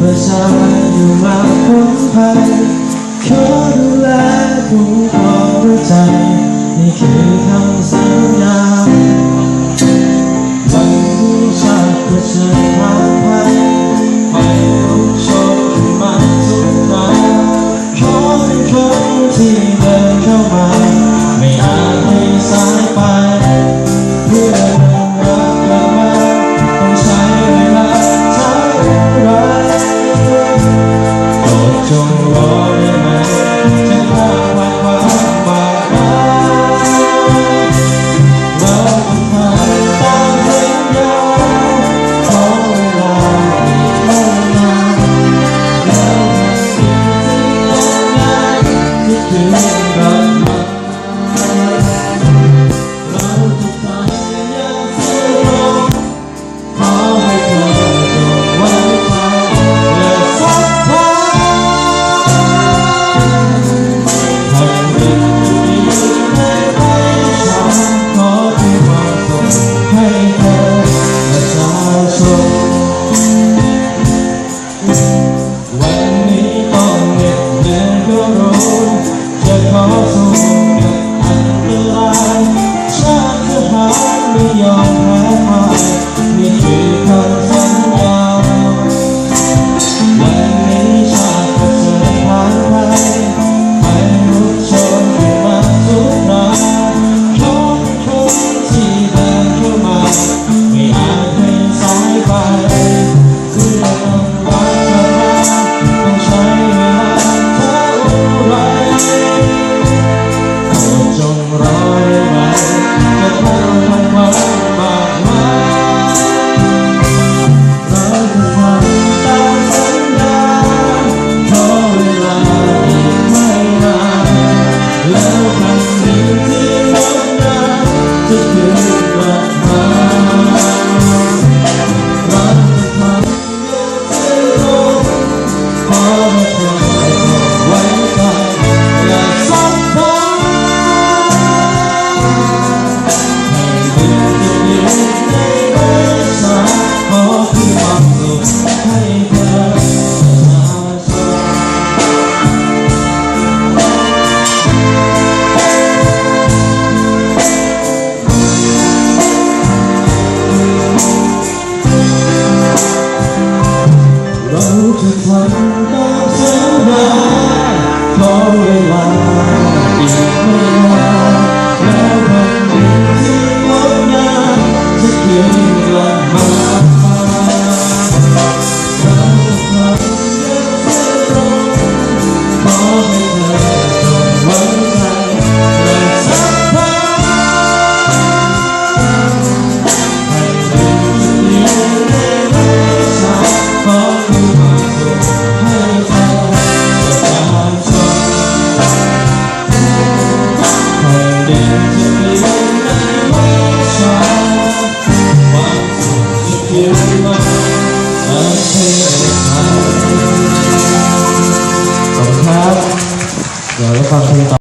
ประชาอยู่มาพ้นภัยขอดูแลคุ้มครองด้วยใจ นี่คือคำสั่ง love. Oh, จะทำตามสัญญาขอเว เทศไทยขอบคุณครับ เดี๋ยวเราฟังเพลงต่อ